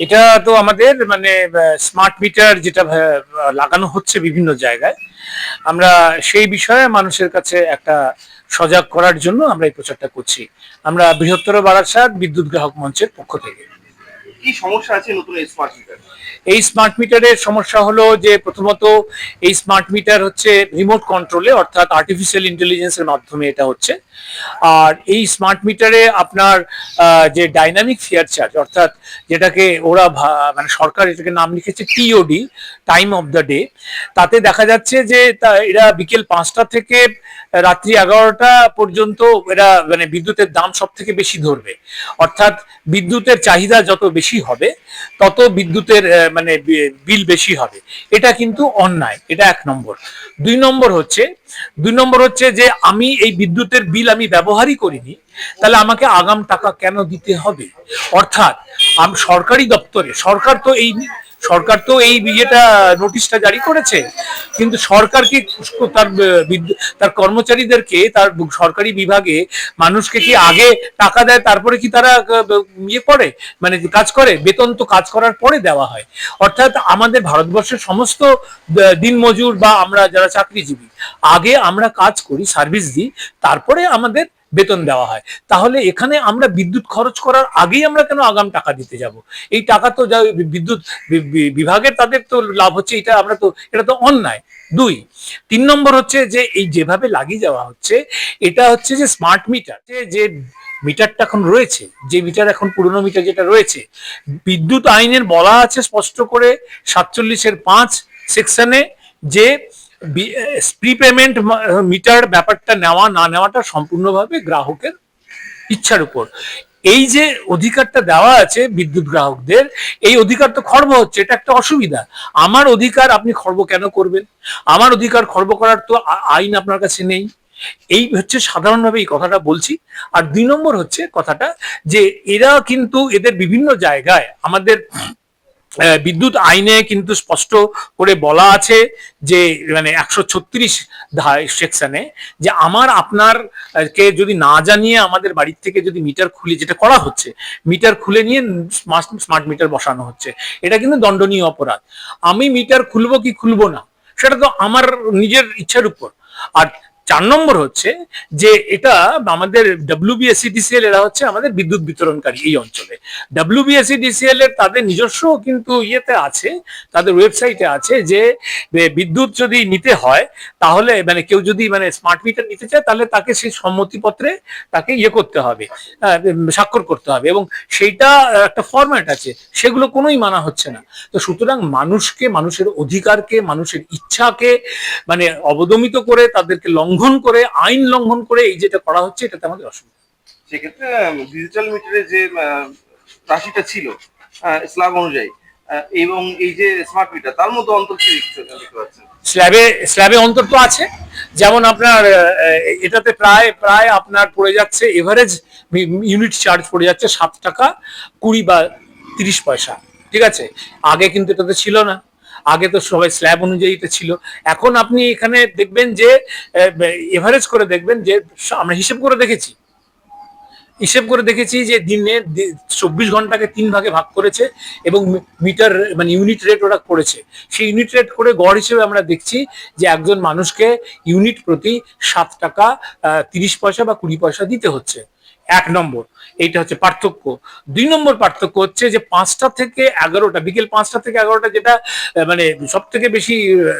এটা তো আমাদের মানে স্মার্ট মিটার যেটা লাগানো হচ্ছে বিভিন্ন জায়গায়। আমরা সেই বিষয়ে মানুষের কাছে একটা সজাগ করার জন্য আমরা এই প্রচারটা করছি। আমরা বৃহত্তর বারাসাত বিদ্যুৎ গ্রাহক মঞ্চের পক্ষ থেকে। কি সমস্যা আছে নতুন এই স্মার্ট মিটার এই স্মার্ট মিটারের সমস্যা হলো যে প্রথমত এই স্মার্ট মিটার হচ্ছে রিমোট কন্ট্রোলে অর্থাৎ আর্টিফিশিয়াল ইন্টেলিজেন্সের মাধ্যমে এটা হচ্ছে। আর এই স্মার্ট মিটারে আপনার যে ডাইনামিক ফেয়ার চার্জ অর্থাৎ যেটাকে ওরা মানে সরকার এটাকে নাম লিখেছে TOD time of the day তাতে দেখা যাচ্ছে যে এরা বিকেল পাঁচটা থেকে রাত্রি এগারোটা পর্যন্ত এরা মানে বিদ্যুতের দাম সব থেকে বেশি ধরবে। অর্থাৎ বিদ্যুতের চাহিদা যত বেশি হবে, তত বিদ্যুতের মানে বিল বেশি হবে। এটা কিন্তু অন্যায়, এটা এক নম্বর। দুই নম্বর হচ্ছে, দুই নম্বর হচ্ছে যে আমি এই বিদ্যুতের বিল আমি ব্যবহারই করিনি, তাহলে আমাকে আগাম টাকা কেন দিতে হবে? অর্থাৎ সরকারি দপ্তরে, সরকার তো এই সরকার তো এই ইয়েটা নোটিশটা জারি করেছে। কিন্তু সরকার কি তার তার কর্মচারীদেরকে, তার সরকারি বিভাগে মানুষকে কি আগে টাকা দেয়, তারপরে কি তারা ইয়ে করে? মানে কাজ করে? বেতন তো কাজ করার পরে দেওয়া হয়। অর্থাৎ আমাদের ভারতবর্ষের সমস্ত দিনমজুর বা আমরা যারা চাকরিজীবী, আগে আমরা কাজ করি, সার্ভিস দিই, তারপরে আমাদের বেতন দেওয়া হয়। তাহলে এখানে আমরা বিদ্যুৎ খরচ করার আগেই আমরা কেন আগাম টাকা দিতে যাব? এই টাকা তো যা বিদ্যুৎ বিভাগের তাদের তো লাভ হচ্ছে, এটা আমরা তো, এটা তো অন্যায়। দুই, তিন নম্বর হচ্ছে যে এই যেভাবে লাগিয়ে যাওয়া হচ্ছে, এটা হচ্ছে যে স্মার্ট মিটার যে মিটারটা এখন রয়েছে, যে মিটার এখন পুরনো মিটার যেটা রয়েছে, বিদ্যুৎ আইনের বলা আছে স্পষ্ট করে সাতচল্লিশের পাঁচ সেকশনে যে প্রিপেমেন্ট মিটার ব্যাপারটা নেওয়া, না নেওয়াটা সম্পূর্ণভাবে গ্রাহকের ইচ্ছার উপর। এই যে অধিকারটা দেওয়া আছে বিদ্যুৎ গ্রাহকদের, এই অধিকার তো খর্ব হচ্ছে, এটা একটা অসুবিধা। আমার অধিকার আপনি খর্ব কেন করবেন? আমার অধিকার খর্ব করার তো আইন আপনার কাছে নেই। এই হচ্ছে সাধারণভাবে এই কথাটা বলছি। আর দুই নম্বর হচ্ছে কথাটা যে এরা কিন্তু এদের বিভিন্ন জায়গায় আমাদের বিদ্যুৎ আইনে কিন্তু স্পষ্ট করে বলা আছে যে মানে একশো ছত্রিশ সেকশনে যে আমার আপনার কে যদি না জানিয়ে আমাদের বাড়ির থেকে যদি মিটার খুলে, যেটা করা হচ্ছে, মিটার খুলে নিয়ে স্মার্ট মিটার বসানো হচ্ছে, এটা কিন্তু দণ্ডনীয় অপরাধ। আমি মিটার খুলবো কি খুলবো না, সেটা তো আমার নিজের ইচ্ছার উপর। আর চার নম্বর হচ্ছে যে এটা আমাদের ডাব্লিউবিএসিডিসিএল এরা হচ্ছে আমাদের বিদ্যুৎ বিতরণকারী এই অঞ্চলে। ডাব্লিউবিএসিডিসিএল এর তাদের নিজস্ব কিন্তু ইয়েতে আছে, তাদের ওয়েবসাইটে আছে যে বিদ্যুৎ যদি নিতে হয়, তাহলে মানে কেউ যদি মানে স্মার্ট মিটার নিতে চায়, তাহলে তাকে সেই সম্মতিপত্রে তাকে ইয়ে করতে হবে স্বাক্ষর করতে হবে এবং সেইটা একটা ফরম্যাট আছে, সেগুলো কোনোই মানা হচ্ছে না। তো সুতরাং মানুষকে, মানুষের অধিকারকে, মানুষের ইচ্ছাকে মানে অবদমিত করে তাদেরকে লঙ্ঘন করে আইন লঙ্ঘন করে এই যেটা করা হচ্ছে এটাতে আমাদের অসুবিধা। সেক্ষেত্রে ডিজিটাল মিটারে যে রাশিটা ছিল স্ল্যাব অনুযায়ী এবং এই যে স্মার্ট মিটার তার মধ্যে অন্তর কি স্ল্যাবে স্ল্যাবে অন্তর তো আছে। যেমন আপনার এটাতে প্রায় প্রায় আপনার পড়ে যাচ্ছে এভারেজ ইউনিট চার্জ পড়ে যাচ্ছে সাত টাকা কুড়ি বা তিরিশ পয়সা। ঠিক আছে? আগে কিন্তু এটাতে ছিল না। আগে তো সবাই স্ল্যাব অনুযায়ী ছিল। এখন আপনি এখানে দেখবেন যে এভারেজ করে দেখবেন যে আমরা হিসেব করে দেখেছি। হিসেব করে দেখেছি যে দিনে চব্বিশ ঘন্টাকে তিন ভাগে ভাগ করেছে এবং মিটার মানে ইউনিট রেট ওরা করেছে। সেই ইউনিট রেট করে গড় হিসেবে আমরা দেখছি যে একজন মানুষকে ইউনিট প্রতি সাত টাকা তিরিশ পয়সা বা কুড়ি পয়সা দিতে হচ্ছে। এক নম্বর, এইটা হচ্ছে পার্থক্য। দুই নম্বর পার্থক্য হচ্ছে যে পাঁচটা থেকে এগারোটা, বিকেল পাঁচটা থেকে এগারোটা যেটা মানে সব থেকে বেশি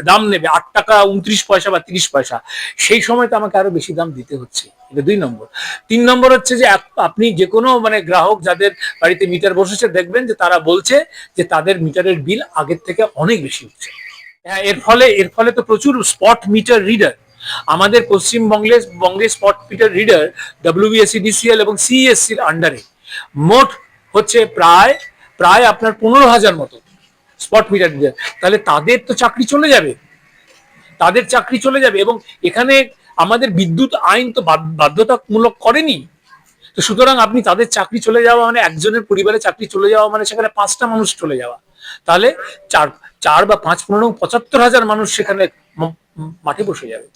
দাম নেবে, আট টাকা উনত্রিশ পয়সা বা তিরিশ পয়সা, সেই সময় তো আমাকে আরও বেশি দাম দিতে হচ্ছে। এটা দুই নম্বর। তিন নম্বর হচ্ছে যে আপনি যে কোনো মানে গ্রাহক যাদের বাড়িতে মিটার বসেছে, দেখবেন যে তারা বলছে যে তাদের মিটারের বিল আগের থেকে অনেক বেশি হচ্ছে। হ্যাঁ এর ফলে এর ফলে তো প্রচুর স্পট মিটার রিডার। আমাদের পশ্চিমবঙ্গে বঙ্গে স্পট মিটার রিডার ডাব্লিউবিএসিডিসিএল এবং সিএসসির আন্ডারে মোট হচ্ছে প্রায় প্রায় আপনার পনেরো হাজার মতো স্পট মিটার রিডার তাহলে তাদের তো চাকরি চলে যাবে। তাদের চাকরি চলে যাবে এবং এখানে আমাদের বিদ্যুৎ আইন তো বাধ্যতামূলক করেনি। তো সুতরাং আপনি তাদের চাকরি চলে যাওয়া মানে একজনের পরিবারে চাকরি চলে যাওয়া মানে সেখানে পাঁচটা মানুষ চলে যাওয়া। তাহলে চার চার বা পাঁচ, পনেরো, পঁচাত্তর হাজার মানুষ সেখানে মাঠে বসে যাবে।